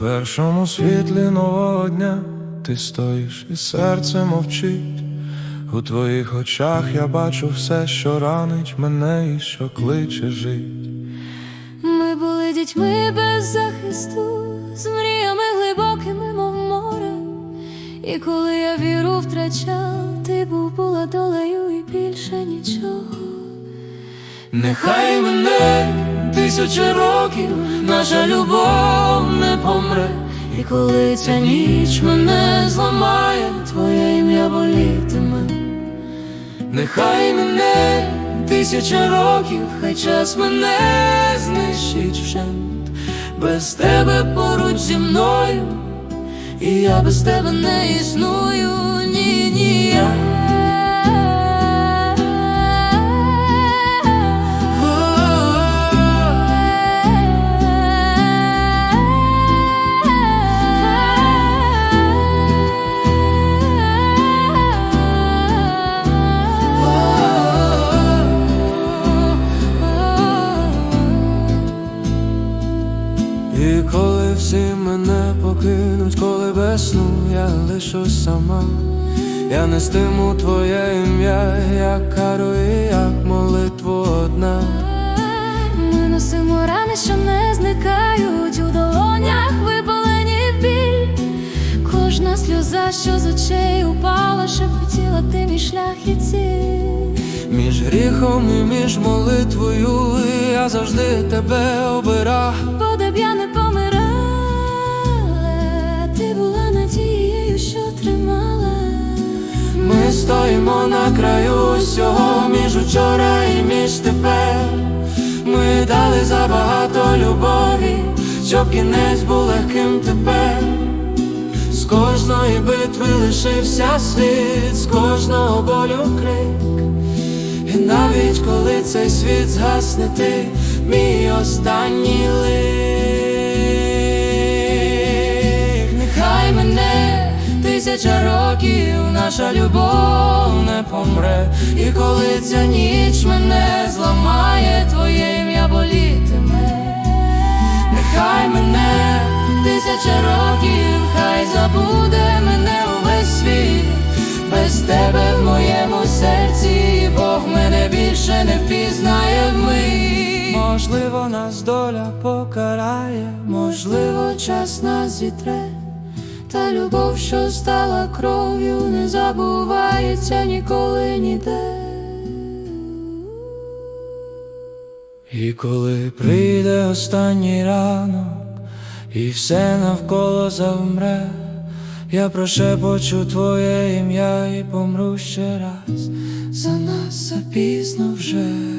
першому світлі нового дня ти стоїш і серце мовчить. У твоїх очах я бачу все, що ранить мене і що кличе жить. Ми були дітьми без захисту, з мріями глибокими, мов море. І коли я віру втрачав, ти був була долею і більше нічого. Нехай мене тисячі років, наша любов не помре. І коли ця ніч мене зламає, твоє ім'я болітиме. Нехай мене тисяча років, хай час мене знищить вщент. Без тебе поруч зі мною, І я без тебе не існую, ні, ні сну я лишусь сама, я нестиму твоє ім'я, як кару і як молитву одна. Ми носимо рани, що не зникають у долонях, випалені в біль. Кожна сльоза, що з очей упала, шепотіла ти мій шлях і ціль. Між гріхом і між молитвою я завжди тебе обирав. Бо де б я не стоїмо на краю усього між учора і між тепер. Ми дали забагато любові, щоб кінець був легким тепер. З кожної битви лишився слід, з кожного болю крик. І навіть коли цей світ згасне ти, мій останній лик. Тисяча років, наша любов не помре. І коли ця ніч мене зламає, твоє ім'я болітиме. Нехай мене тисяча років, хай забуде мене увесь світ. Без тебе в моєму серці, Бог мене більше не впізнає вмить. Можливо, нас доля покарає, Можливо, час нас зітре, та любов, що стала кров'ю, не забувається ніколи ніде. І коли прийде останній ранок, і все навколо завмре, я прошепочу твоє ім'я і помру ще раз, за нас запізно вже.